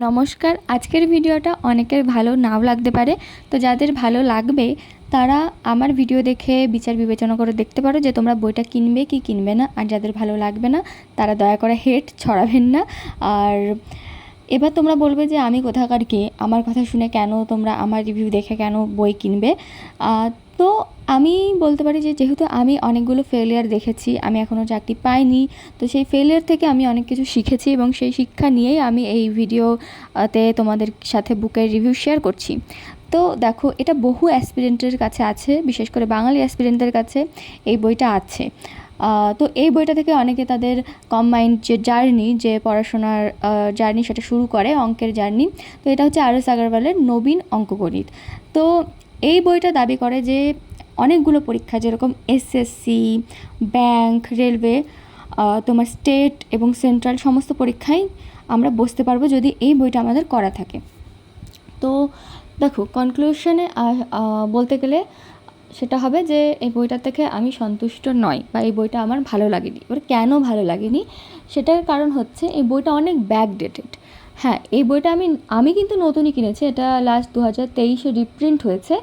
নমস্কার, আজকের ভিডিওটা অনেকের ভালো নাও লাগতে পারে। তো যাদের ভালো লাগবে, তারা আমার ভিডিও দেখে বিচার বিবেচনা করে দেখতে পারো যে তোমরা বইটা কিনবে কি কিনবে না। আর যাদের ভালো লাগবে না, তারা দয়া করে হেট ছড়াবেন না। আর এবার তোমরা বলবে যে আমি কোথাকার কে? আমার কথা শুনে কেন তোমরা আমার রিভিউ দেখে কেন বই কিনবে? তো আমি বলতে পারি যে যেহেতু আমি অনেকগুলো ফেলিয়ার দেখেছি, আমি এখনও চাকরি পাইনি, তো সেই ফেলিয়ার থেকে আমি অনেক কিছু শিখেছি এবং সেই শিক্ষা নিয়েই আমি এই ভিডিওতে তোমাদের সাথে বুকের রিভিউ শেয়ার করছি। তো দেখো, এটা বহু অ্যাসপিরেন্টের কাছে আছে, বিশেষ করে বাঙালি অ্যাসপিরেন্টের কাছে এই বইটা আছে। তো এই বইটা থেকে অনেকে তাদের কম্বাইন্ড যে জার্নি যে পড়াশোনার জার্নি সেটা শুরু করে, অঙ্কের জার্নি তো এটা হচ্ছে আর এস আগরওয়ালের নবীন অঙ্কগণিত। তো এই বইটা দাবি করে যে অনেকগুলো পরীক্ষা, যেরকম এসএসসি ব্যাংক রেলওয়ে তোমার স্টেট এবং সেন্ট্রাল সমস্ত পরীক্ষায় আমরা বসতে পারব যদি এই বইটা আমাদের করা থাকে। তো দেখো কনক্লুশনে বলতে গেলে সেটা হবে যে এই বইটা থেকে আমি সন্তুষ্ট নই বা এই বইটা আমার ভালো লাগেনি। এবার কেন ভালো লাগেনি? সেটার কারণ হচ্ছে এই বইটা অনেক ব্যাকডেটেড হ্যাঁ এই বইটা আমি আমি কিন্তু নতুনই কিনেছি। এটা লাস্ট দু হাজার তেইশে রিপ্রিন্ট হয়েছে।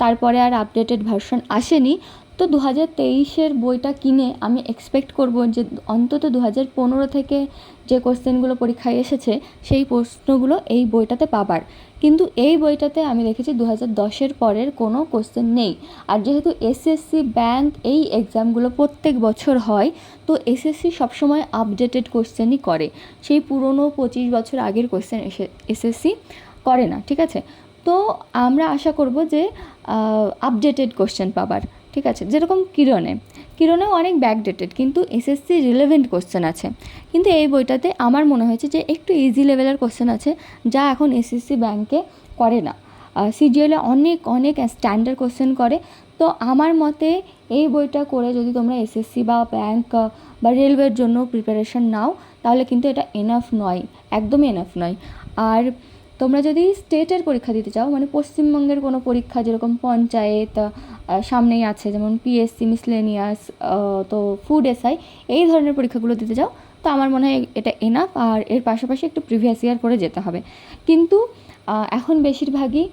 তারপরে আর আপডেটেড ভার্সন আসেনি। তো দু হাজার তেইশের বইটা কিনে আমি এক্সপেক্ট করব যে অন্তত দু হাজার পনেরো থেকে যে কোশ্চেনগুলো পরীক্ষায় এসেছে, সেই প্রশ্নগুলো এই বইটাতে পাবার। কিন্তু এই বইটাতে আমি দেখেছি দু হাজার দশের পরের কোনো কোশ্চেন নেই। আর যেহেতু এসএসসি ব্যাংক এই এক্সামগুলো প্রত্যেক বছর হয়, তো এসএসসি সবসময় আপডেটেড কোশ্চেনই করে। সেই পুরনো পঁচিশ বছর আগের কোশ্চেন এসে এসএসসি করে না, ঠিক আছে? তো আমরা আশা করব যে আপডেটেড কোশ্চেন পাবার। ঠিক আছে? যেরকম কিরণে। কিরণেও অনেক ব্যাকডেটেড কিন্তু এসএসসি রিলেভেন্ট কোশ্চেন আছে। কিন্তু এই বইটাতে আমার মনে হয়েছে যে একটু ইজি লেভেলের কোশ্চেন আছে, যা এখন এসএসসি ব্যাংকে করে না। সিজিএলে অনেক অনেক স্ট্যান্ডার্ড কোশ্চেন করে। তো আমার মতে এই বইটা করে যদি তোমরা এসএসসি বা ব্যাংক বা রেলওয়ের জন্য প্রিপারেশন নাও, তাহলে কিন্তু এটা এনাফ নয়, একদমই এনাফ নয়। আর তোমরা যদি স্টেটের পরীক্ষা দিতে চাও মানে পশ্চিমবঙ্গের কোনো পরীক্ষা, যেরকম পঞ্চায়েত সামনেই আছে যেমন পিএসসি মিসলেনিয়াস তো ফুড এসআই এই ধরনের পরীক্ষাগুলো দিতে চাও তো আমার মনে হয় এটা এনাফ আর এর পাশাপাশি একটু প্রিভিয়াস ইয়ার করে যেতে হবে। কিন্তু এখন বেশিরভাগই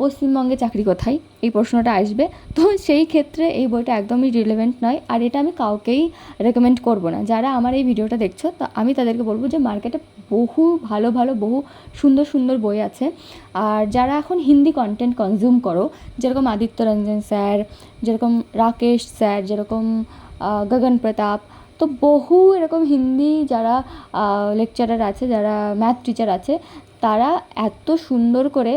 পশ্চিমবঙ্গে চাকরি কোথায়? এই প্রশ্নটা আসবে। তো সেই ক্ষেত্রে এই বইটা একদমই রিলেভেন্ট নয়, আর এটা আমি কাউকেই রেকমেন্ড করব না। যারা আমার এই ভিডিওটা দেখছ, তো আমি তাদেরকে বলব যে মার্কেটে বহু ভালো ভালো, বহু সুন্দর সুন্দর বই আছে। আর যারা এখন হিন্দি কন্টেন্ট কনজিউম করো, যেরকম আদিত্য রঞ্জন স্যার, যেরকম রাকেশ স্যার, যেরকম গগন প্রতাপ তো বহু এরকম হিন্দি যারা লেকচারার আছে, যারা ম্যাথ টিচার আছে, তারা এত সুন্দর করে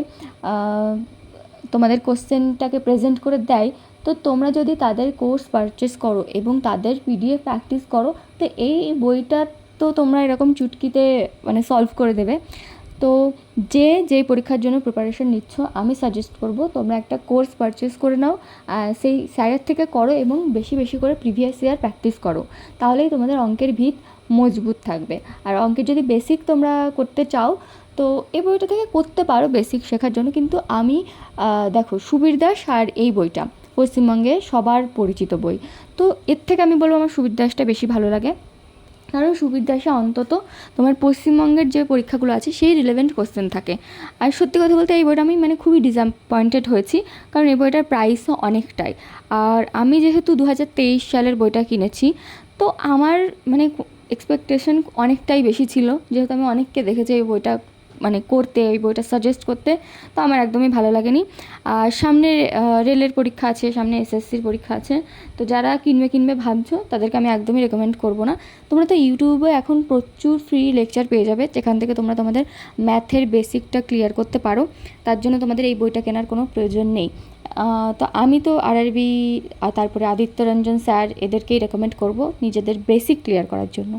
তোমাদের কোশ্চেনটাকে প্রেজেন্ট করে দেয়। তো তোমরা যদি তাদের কোর্স পারচেস করো এবং তাদের পিডিএফ প্র্যাকটিস করো, তো এই বইটা তো তোমরা এরকম চুটকিতে মানে সলভ করে দেবে। তো যে যেই পরীক্ষার জন্য প্রিপারেশন নিচ্ছ, আমি সাজেস্ট করব তোমরা একটা কোর্স পারচেস করে নাও সেই স্যারের থেকে করো এবং বেশি বেশি করে প্রিভিয়াস ইয়ার প্র্যাকটিস করো। তাহলেই তোমাদের অঙ্কের ভিত মজবুত থাকবে। আর অঙ্কের যদি বেসিক তোমরা করতে চাও, তো এই বইটা থেকে করতে পারো বেসিক শেখার জন্য, কিন্তু আমি দেখো সুবীর দাস আর এই বইটা পশ্চিমবঙ্গে সবার পরিচিত বই। তো এর থেকে আমি বলব আমার সুবীর দাসটা বেশি ভালো লাগে। কারণ সুবীর দাসে অন্তত তোমার পশ্চিমবঙ্গের যে পরীক্ষাগুলো আছে, সেই রিলেভেন্ট কোশ্চেন থাকে। আর সত্যি কথা বলতে এই বইটা আমি মানে খুবই ডিসঅ্যাপয়েন্টেড হয়েছি, কারণ এই বইটার প্রাইসও অনেকটাই। আর আমি যেহেতু দু হাজার তেইশ সালের বইটা কিনেছি, তো আমার মানে এক্সপেকটেশন অনেকটাই বেশি ছিল। যেহেতু আমি অনেককে দেখেছি এই বইটা মানে করতে, এই বইটা সাজেস্ট করতে, তো আমার একদমই ভালো লাগেনি। আর সামনে রেলের পরীক্ষা আছে, সামনে এসএসসির পরীক্ষা আছে, তো যারা কিনবে কিনবে ভাবছ, তাদেরকে আমি একদমই রেকমেন্ড করব না। তোমরা তো ইউটিউবে এখন প্রচুর ফ্রি লেকচার পেয়ে যাবে, যেখান থেকে তোমরা তোমাদের ম্যাথের বেসিকটা ক্লিয়ার করতে পারো। তার জন্য তোমাদের এই বইটা কেনার কোনো প্রয়োজন নেই। তো আমি তো আরআরবি তারপরে আদিত্য রঞ্জন স্যার, এদেরকেই রেকমেন্ড করব নিজেদের বেসিক ক্লিয়ার করার জন্য।